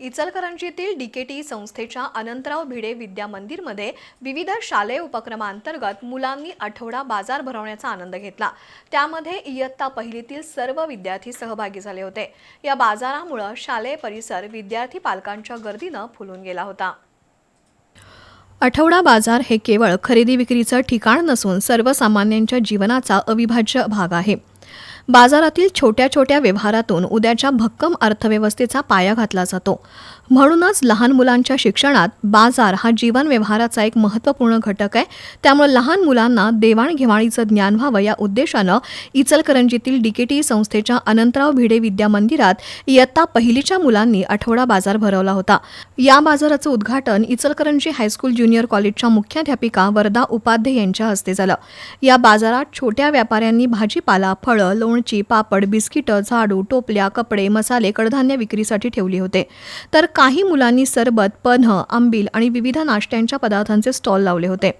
इचलकरंजीतील DKT संस्थेच्या अनंतराव भिडे विद्या मंदिरमध्ये विविध शालेय उपक्रमांतर्गत मुलांनी आठवडा बाजार भरवण्याचा आनंद घेतला. त्यामध्ये इयत्ता पहिलीतील सर्व विद्यार्थी सहभागी झाले होते. या बाजारामुळं शालेय परिसर विद्यार्थी पालकांच्या गर्दीनं फुलून गेला होता. आठवडा बाजार हे केवळ खरेदी विक्रीचं ठिकाण नसून सर्वसामान्यांच्या जीवनाचा अविभाज्य भाग आहे. बाजारातील छोट्या छोट्या व्यवहारातून उद्याच्या भक्कम अर्थव्यवस्थेचा पाया घातला जातो. म्हणूनच लहान मुलांच्या शिक्षणात बाजार हा जीवन व्यवहाराचा एक महत्त्वपूर्ण घटक आहे. त्यामुळे लहान मुलांना देवाणघेवाणीचं ज्ञान व्हावं या उद्देशानं इचलकरंजीतील डीकेटी संस्थेच्या अनंतराव भिडे विद्या मंदिरात इयत्ता पहिलीच्या मुलांनी आठवडा बाजार भरवला होता. या बाजाराचं उद्घाटन इचलकरंजी हायस्कूल ज्युनियर कॉलेजच्या मुख्याध्यापिका वरदा उपाध्ये यांच्या हस्ते झालं. या बाजारात छोट्या व्यापाऱ्यांनी भाजीपाला फळं लोण लोणची पापड बिस्किटं झाडू टोपल्या कपडे मसाले कडधान्य विक्रीसाठी ठेवली होते. तर काही मुलांनी सरबत पन्ह आंबील आणि विविध नाश्त्यांच्या पदार्थांचे स्टॉल लावले होते.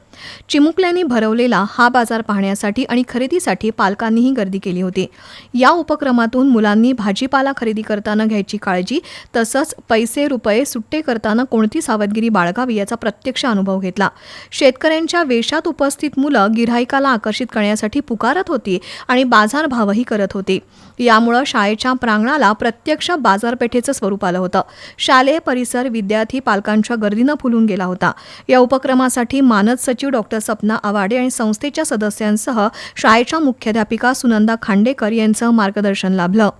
चिमुकल्यांनी भरवलेला हा बाजार पाहण्यासाठी आणि खरेदीसाठी पालकांनीही गर्दी केली होती. या उपक्रमातून मुलांनी भाजीपाला खरेदी करताना घ्यायची काळजी तसंच पैसे रुपये सुट्टे करताना कोणती सावधगिरी बाळगावी याचा प्रत्यक्ष अनुभव घेतला. शेतकऱ्यांच्या वेशात उपस्थित मुलं गिऱ्हाईकाला आकर्षित करण्यासाठी पुकारत होती आणि बाजारभावही करत होती. यामुळं शाळेच्या प्रांगणाला प्रत्यक्ष बाजारपेठेचं स्वरूप आलं होतं. शालेय परिसर विद्यार्थी पालकांच्या गर्दीनं फुलून गेला होता. या उपक्रमासाठी मानद सचिव डॉक्टर सपना आवाडे आणि संस्थेच्या सदस्यांसह शाळेच्या मुख्याध्यापिका सुनंदा खांडेकर यांचं मार्गदर्शन लाभलं.